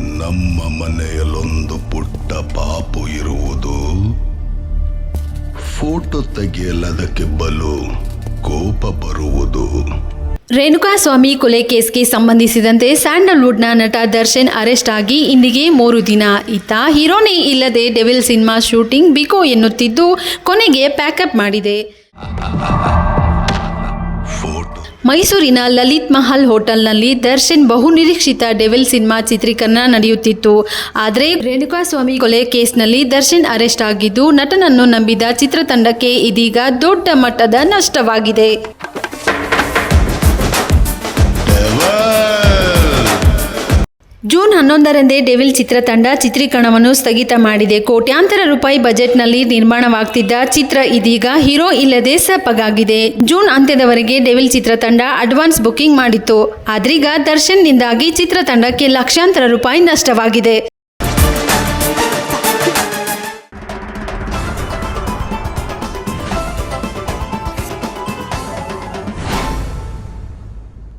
ನಮ್ಮ ಮನೆಯಲ್ಲೊಂದು ಪುಟ್ಟ ಪಾಪು ಇರುವುದು. ಫೋಟೋ ತೆಗೆಯಲದಕ್ಕೆ ಬಲು ಕೋಪ ಬರುವುದು. ರೇಣುಕಾಸ್ವಾಮಿ ಕೊಲೆ ಕೇಸ್ಗೆ ಸಂಬಂಧಿಸಿದಂತೆ ಸ್ಯಾಂಡಲ್ವುಡ್ನ ನಟ ದರ್ಶನ್ ಅರೆಸ್ಟ್ ಆಗಿ ಇಂದಿಗೆ ಮೂರು ದಿನ. ಇತ್ತ ಹೀರೋನೇ ಇಲ್ಲದೆ ಡೆವಿಲ್ ಸಿನಿಮಾ ಶೂಟಿಂಗ್ ಬಿಕೋ ಎನ್ನುತ್ತಿದ್ದು ಕೊನೆಗೆ ಪ್ಯಾಕಪ್ ಮಾಡಿದೆ. ಮೈಸೂರಿನ ಲಲಿತ್ ಮಹಲ್ ಹೋಟೆಲ್ನಲ್ಲಿ ದರ್ಶನ್ ಬಹುನಿರೀಕ್ಷಿತ ಡೆವಿಲ್ ಸಿನಿಮಾ ಚಿತ್ರೀಕರಣ ನಡೆಯುತ್ತಿತ್ತು. ಆದರೆ ರೇಣುಕಾಸ್ವಾಮಿ ಕೊಲೆ ಕೇಸ್ನಲ್ಲಿ ದರ್ಶನ್ ಅರೆಸ್ಟ್ ಆಗಿದ್ದು ನಟನನ್ನು ನಂಬಿದ ಚಿತ್ರತಂಡಕ್ಕೆ ಇದೀಗ ದೊಡ್ಡ ಮಟ್ಟದ ನಷ್ಟವಾಗಿದೆ. ಜೂನ್ ಹನ್ನೊಂದರಂದೇ ಡೆವಿಲ್ ಚಿತ್ರತಂಡ ಚಿತ್ರೀಕರಣವನ್ನು ಸ್ಥಗಿತ ಮಾಡಿದೆ. ಕೋಟ್ಯಾಂತರ ರೂಪಾಯಿ ಬಜೆಟ್ನಲ್ಲಿ ನಿರ್ಮಾಣವಾಗ್ತಿದ್ದ ಚಿತ್ರ ಇದೀಗ ಹೀರೋ ಇಲ್ಲದೆ ಸಪ್ಪಗಾಗಿದೆ. ಜೂನ್ ಅಂತ್ಯದವರೆಗೆ ಡೆವಿಲ್ ಚಿತ್ರತಂಡ ಅಡ್ವಾನ್ಸ್ ಬುಕಿಂಗ್ ಮಾಡಿತ್ತು. ಆದ್ರೀಗ ದರ್ಶನ್ನಿಂದಾಗಿ ಚಿತ್ರತಂಡಕ್ಕೆ ಲಕ್ಷಾಂತರ ರೂಪಾಯಿ ನಷ್ಟವಾಗಿದೆ.